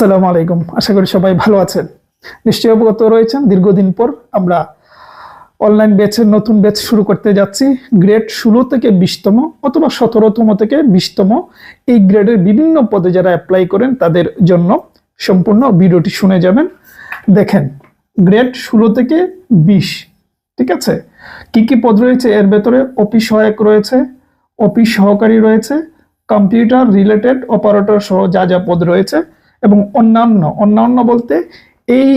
আসসালামু আলাইকুম। আশা করি সবাই ভালো আছেন। নিশ্চয়ই অবগত রয়েছেন, দীর্ঘদিন পর আমরা অনলাইন ব্যাচের নতুন ব্যাচ শুরু করতে যাচ্ছি। গ্রেড ষোলো থেকে বিশতম অথবা সতেরোতম থেকে বিশতম এই গ্রেডের বিভিন্ন পদে যারা অ্যাপ্লাই করেন, তাদের জন্য সম্পূর্ণ ভিডিওটি শুনে যাবেন। দেখেন, গ্রেড ষোলো থেকে বিশ, ঠিক আছে? কি কি পদ রয়েছে? এর ভেতরে অফিস সহায়ক রয়েছে, অফিস সহকারী রয়েছে, কম্পিউটার রিলেটেড অপারেটর সহ যা যা পদ রয়েছে এবং অন্যান্য অন্যান্য বলতে এই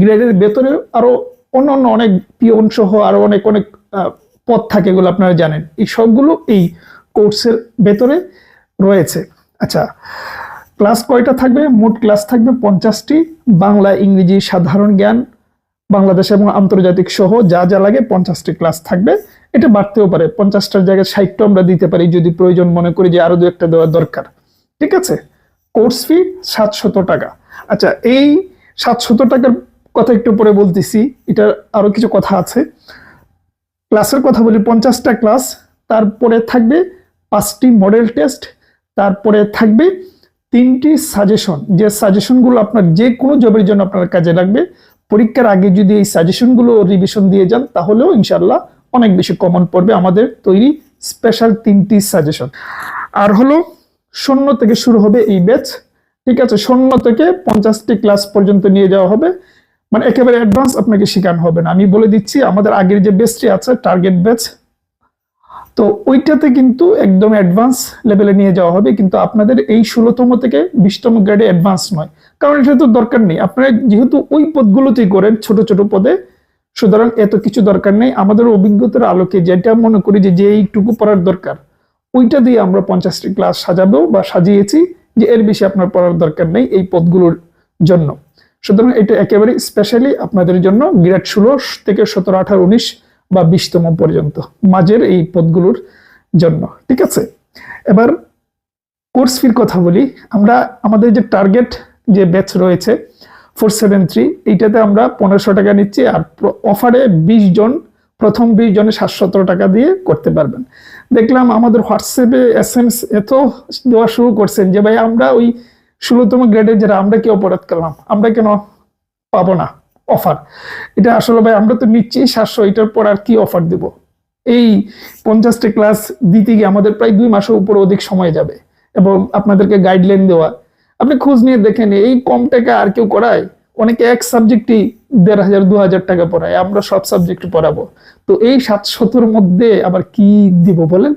গ্রেডের ভেতরে আরও অন্যান্য অনেক পিয়ন সহ আরও অনেক অনেক পদ থাকে এগুলো আপনারা জানেন। এই সবগুলো এই কোর্সের ভেতরে রয়েছে। আচ্ছা ক্লাস কয়টা থাকবে? মোট ক্লাস থাকবে পঞ্চাশটি। বাংলা, ইংরেজি, সাধারণ জ্ঞান, বাংলাদেশ এবং আন্তর্জাতিক সহ যা যা লাগে পঞ্চাশটি ক্লাস থাকবে। এটা বাড়তেও পারে। পঞ্চাশটার জায়গায় ষাটটা আমরা দিতে পারি যদি প্রয়োজন মনে করি যে আরও দু একটা দেওয়া দরকার। ঠিক আছে? কোর্স ফি সাতশত টাকা। আচ্ছা এই সাতশত টাকার কথা একটু পরে বলতেছি, এটার আরও কিছু কথা আছে। ক্লাসের কথা বলি, পঞ্চাশটা ক্লাস, তারপরে থাকবে পাঁচটি মডেল টেস্ট তারপরে থাকবে তিনটি সাজেশন যে সাজেশনগুলো আপনার যে কোনো জবের জন্য আপনার কাজে লাগবে, পরীক্ষার আগে যদি এই সাজেশনগুলো রিভিশন দিয়ে যান, তাহলেও ইনশাল্লাহ অনেক বেশি কমন পড়বে আমাদের তৈরি স্পেশাল তিনটি সাজেশন আর হলো শূন্য থেকে শুরু হবে এই ব্যাচ। ঠিক আছে, শূন্য থেকে পঞ্চাশটি ক্লাস পর্যন্ত নিয়ে যাওয়া হবে। মানে একেবারে অ্যাডভান্স আপনাকে শেখানো হবে না। আমি বলে দিচ্ছি, আমাদের আগের যে ব্যাচটি আছে টার্গেট ব্যাচ তো ওইটাতে কিন্তু একদম অ্যাডভান্স লেভেলে নিয়ে যাওয়া হবে। কিন্তু আপনাদের এই ষোলোতম থেকে বিশতম গ্রেডে অ্যাডভান্স নয়। কারণ এটা তো দরকার নেই। আপনারা যেহেতু ওই পদগুলোতেই করেন, ছোট ছোট পদে, সুতরাং এত কিছু দরকার নেই। আমাদের অভিজ্ঞতার আলোকে যেটা মনে করি যে যে এইটুকু পড়ার দরকার ওইটা দিয়ে আমরা পঞ্চাশটি ক্লাস সাজাবো বা সাজিয়েছি যে এর বেশি আপনার পড়ার দরকার নেই এই পদগুলোর জন্য। সুতরাং এটা একেবারে স্পেশালি আপনাদের জন্য গ্রেড ষোলো থেকে সতেরো, আঠারো, উনিশ বা বিশতম পর্যন্ত মাঝের এই পদগুলোর জন্য। ঠিক আছে? এবার কোর্স ফির কথা বলি। আমরা আমাদের যে টার্গেট যে ব্যাচ রয়েছে ফোর সেভেন থ্রি এইটাতে আমরা পনেরোশো টাকা নিচ্ছি আর অফারে বিশ জন প্রথম বিশ জনে সাতশত টাকা দিয়ে করতে পারবেন। দেখলাম আমাদের হোয়াটসঅ্যাপে এস এম এস এত দেওয়া শুরু করছেন যে, ভাই, আমরা ওই ষোলোতম গ্রেডে যারা, আমরা কি অপরাধ করলাম? আমরা কেন পাবো না অফার এটা আসলে, ভাই, আমরা তো নিচ্ছি সাতশো, এটার পর আর কি অফার দেব? এই পঞ্চাশটা ক্লাস দিতে গিয়ে আমাদের প্রায় দুই মাসের উপর অধিক সময় যাবে এবং আপনাদেরকে গাইডলাইন দেওয়া। আপনি খোঁজ নিয়ে দেখেন, এই কম টাকা আর কেউ করায়? অনেকে এক সাবজেক্টই দেড় হাজার, দু হাজার টাকা পড়ায়, আমরা সব সাবজেক্ট পড়াবো। তো এই সাতশতর মধ্যে আবার কি দিব বলেন?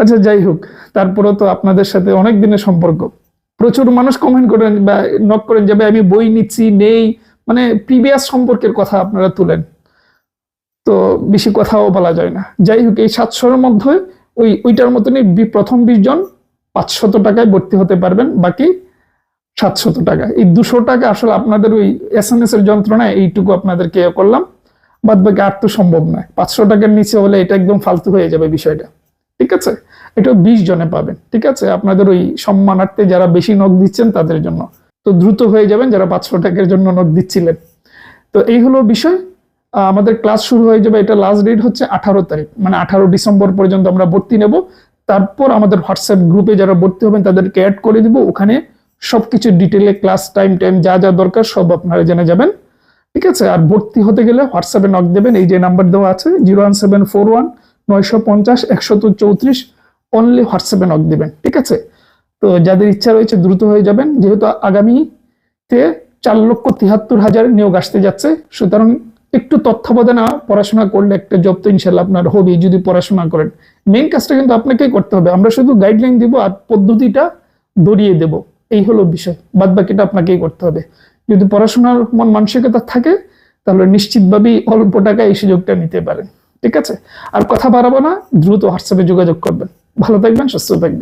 আচ্ছা যাই হোক, তারপরেও তো আপনাদের সাথে অনেক দিনের সম্পর্ক। প্রচুর মানুষ কমেন্ট করেন বা নক করেন যে, ভাই, আমি বই নিচ্ছি, নেই। মানে প্রিভিয়াস সম্পর্কের কথা আপনারা তুলেন। তো বেশি কথাও বলা যায় না। যাই হোক, এই সাতশোর মধ্যে ওই, ওইটার মতনই প্রথম বিশ জন পাঁচশত টাকায় ভর্তি হতে পারবেন। বাকি সাতশত টাকা। এই দুশো টাকা আসলে আপনাদের ওই এস এম এস এর যন্ত্রণায় এইটুকু আপনাদেরকে ইয়ে করলাম। বাদ বাকি আর তো সম্ভব নয়। পাঁচশো টাকার নিচে হলে এটা একদম ফালতু হয়ে যাবে বিষয়টা। ঠিক আছে? এটা বিশ জনে পাবেন। ঠিক আছে? আপনাদের ওই সম্মানার্থে যারা বেশি নখ দিচ্ছেন তাদের জন্য। তো দ্রুত হয়ে যাবেন যারা পাঁচশো টাকার জন্য নখ দিচ্ছিলেন। তো এই হলো বিষয়। আমাদের ক্লাস শুরু হয়ে যাবে। এটা লাস্ট ডেট হচ্ছে আঠারো তারিখ। মানে আঠারো ডিসেম্বর পর্যন্ত আমরা ভর্তি নেব। তারপর আমাদের হোয়াটসঅ্যাপ গ্রুপে যারা ভর্তি হবেন তাদেরকে অ্যাড করে দিব। ওখানে সবকিছু ডিটেলে ক্লাস টাইম টাইম যা যা দরকার সব আপনারা জেনে যাবেন। ঠিক আছে? আর ভর্তি হতে গেলে হোয়াটসঅ্যাপে নক দেবেন, এই যে নাম্বার দেওয়া আছে zero one seven four one নয়শো পঞ্চাশ একশত চৌত্রিশ অনলি হোয়াটসঅ্যাপে নক দেবেন। ঠিক আছে? তো যাদের ইচ্ছা রয়েছে দ্রুত হয়ে যাবেন, যেহেতু আগামীতে চার লক্ষ তিয়াত্তর হাজার নিয়োগ আসতে যাচ্ছে, সুতরাং একটু তত্ত্বাবধানে পড়াশোনা করলে একটা জব তো ইনশাল্লাহ আপনার হবে যদি পড়াশোনা করেন। মেইন কাজটা কিন্তু আপনাকেই করতে হবে। আমরা শুধু গাইডলাইন দিব আর পদ্ধতিটা দড়িয়ে দেব। এই হলো বিষয়। বাদ বাকিটা আপনাকেই করতে হবে। যদি পড়াশোনার মন মানসিকতা থাকে, তাহলে নিশ্চিতভাবেই অল্প টাকা এই সুযোগটা নিতে পারেন। ঠিক আছে? আর কথা বাড়াবো না, দ্রুত হোয়াটসঅ্যাপে যোগাযোগ করবেন। ভালো থাকবেন, সুস্থ থাকবেন।